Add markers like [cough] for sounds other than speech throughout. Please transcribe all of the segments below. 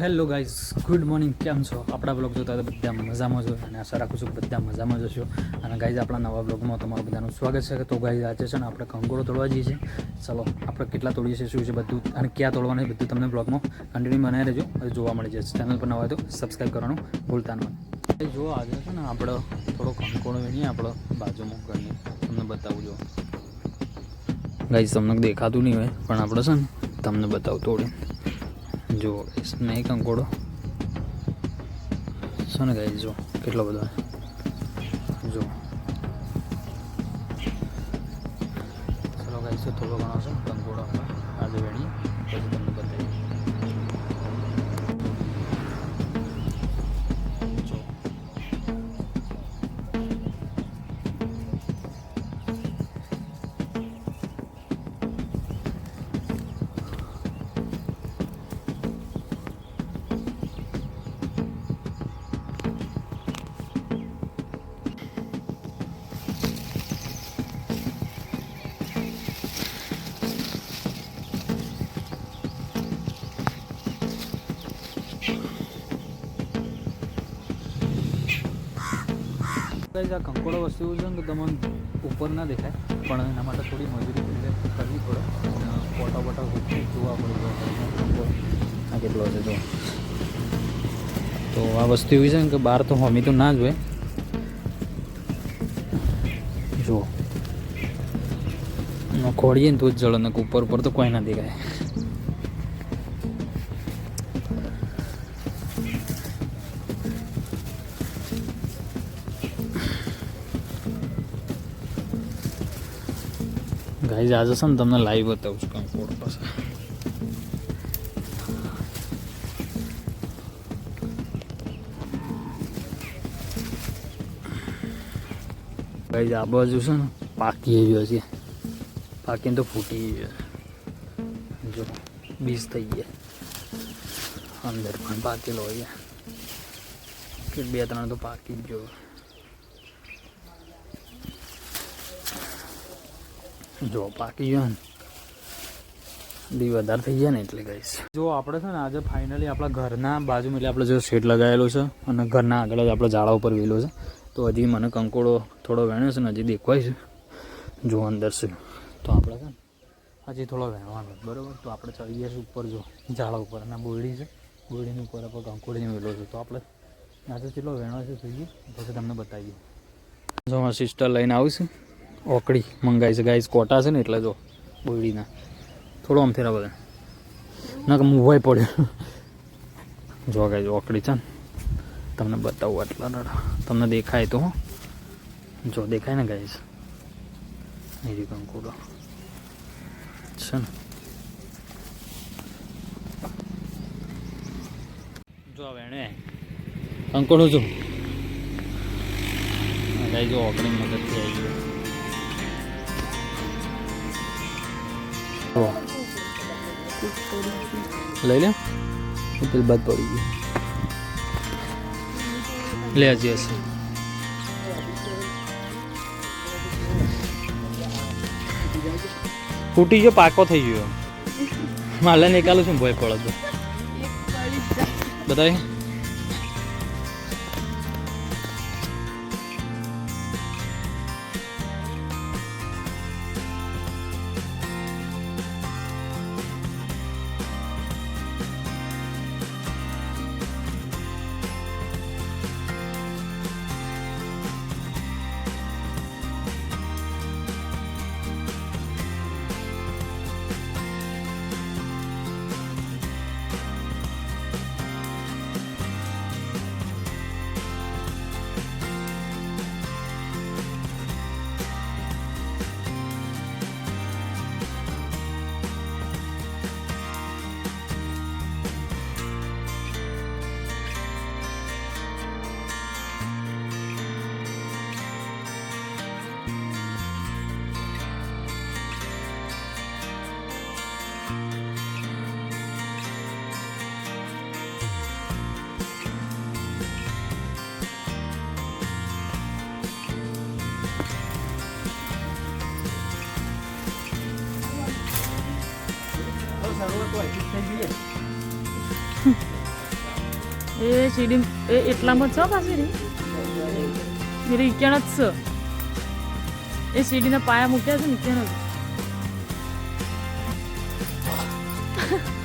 Hello guys good morning કેમ છો? આપણા બ્લોગ જોતા તો બધા મજામાં છો અને આશા રાખું છું બધા મજામાં જશો અને ગાઈઝ આપણા નવા બ્લોગમાં તમારું બધાનું સ્વાગત છે. તો ગાઈઝ આજે છે ને આપણે કંકોડો તોડવા જઈએ છીએ. ચલો, આપણે કેટલા તોડીએ છીએ, શું છે બધું અને ક્યાં તોડવાનું છે બધું તમને બ્લોગમાં કન્ટિન્યુ બનાવી રહેજો. અને જોવા મળી જશે. ચેનલ પર નવા તો સબસ્ક્રાઈબ કરવાનું ભૂલતા ન હોય. જો, આજે છે ને આપણે થોડો કંકોડો વેણીએ આપણો બાજુમાં કરીએ. તમને બતાવું, જો. ગાઈઝ તમને દેખાતું નહીં હોય, પણ આપણે છે ને તમને બતાવું તોડીને જો નહીં કંકોડો છે ને ગાઈ જો કેટલો બધો જો ચલો ગાઈ છે થોડો ઘણો છે કંકોડો આજે વેણીએ પછી તમને બતાવીએ ગાઈઝ આ કંકોડો વસ્તુ છે ને કે તમને ઉપર ના દેખાય, પણ એના માટે થોડી મજૂરી કરવી પડે. ફોટા બોટા જોવા પડે આ કેટલો છે જો. તો આ વસ્તુ એવી છે ને કે બહાર તો હોમી તો ના જ હોય. જો. ખોડીએ ને તો જ જળ ને ઉપર ઉપર તો કોઈ ના દેખાય. ગાઈઝ આજે છે ને તમને લાઈવ બતાવું છું કંકોડો પાસે. ગાઈઝ આ બાજુ છે ને પાકી ગયો છે. પાકીને તો ફૂટી ગયો જો, બીજ થઈ ગયા. અંદર પણ પાકેલો હોય કે બે ત્રણ તો પાકી જ ગયો. જો પાકી ગયો ને. બી વધારે થઈ ગયા ને એટલે કહીશ. જો, આપણે છે ને આજે ફાઇનલી આપણા ઘરના બાજુમાં, એટલે આપણે જો શેડ લગાવેલો છે અને ઘરના આગળ જ આપણે ઝાડા ઉપર વેલો છે. તો હજી મને કંકોડો થોડો વેણ્યો છે ને, હજી દેખવાય છે. જો, અંદર છે. તો આપણે છે ને, હજી થોડો વહેવાનો બરાબર? તો આપણે ચડી ગયા છે ઉપર, જો ઝાડા ઉપર. અને બોયડી છે, બોયડીની ઉપર આપણે કંકોડીને વેલો છે. તો આપણે આજે કેટલો વેણો છે, જોઈએ. પછી તમને બતાવીએ. જો, મારા સિસ્ટર લઈને આવીશું ઓકડી મંગાવી છે. ગાઈસ, કોટા છે ને એટલે જો, બોયડીના. થોડો આમ ફેરા બધા ના કે મુવાઈ પડ્યો. જો ગાઈસ, ઓકડી છે ને, તમને બતાવું આટલા દાડા તમને દેખાય તો. જો દેખાય ને ગાઈસ. એ રીતે કંકુડો છે ને. જો હવે એને કંકોડો જો ગાઈ જો ઓકડી મદદથી આવી ગયો લઈ લે. પેલી બાદ પડી ગયું લે હજી હશે. ફૂટી ગયો, પાકો થઈ ગયો. માલે નિકાલું છું ભય પડે તો બતાય એ સીડી એ એટલામાં છો પાછી રી. એ જ છે. એ સીડીના પાયા મૂક્યા છે ને ત્યાં જ. [laughs]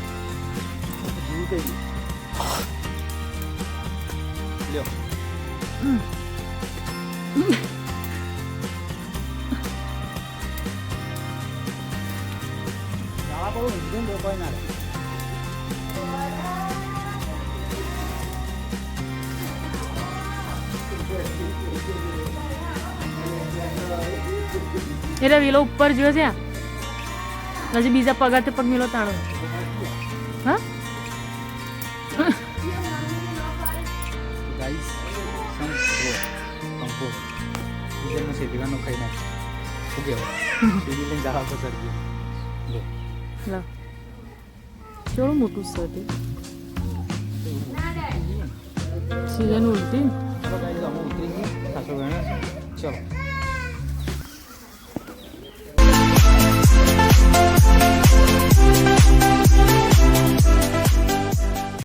લ્યો શાળા પર ઊંઘી ને કોઈ ના રહે. એટલે વેલો ઉપર જોયો છે હજી બીજા પગારથી પગ મેલો તાણો હા ગાઈસ સમ જો કંકો બીજાનો સેતીવાનો ખાઈ નાખ શું કહેવાય સીધી લઈને જવા પર સર જો લા કેવડું મોટું છે તે સીઝન ઉલટી ચલો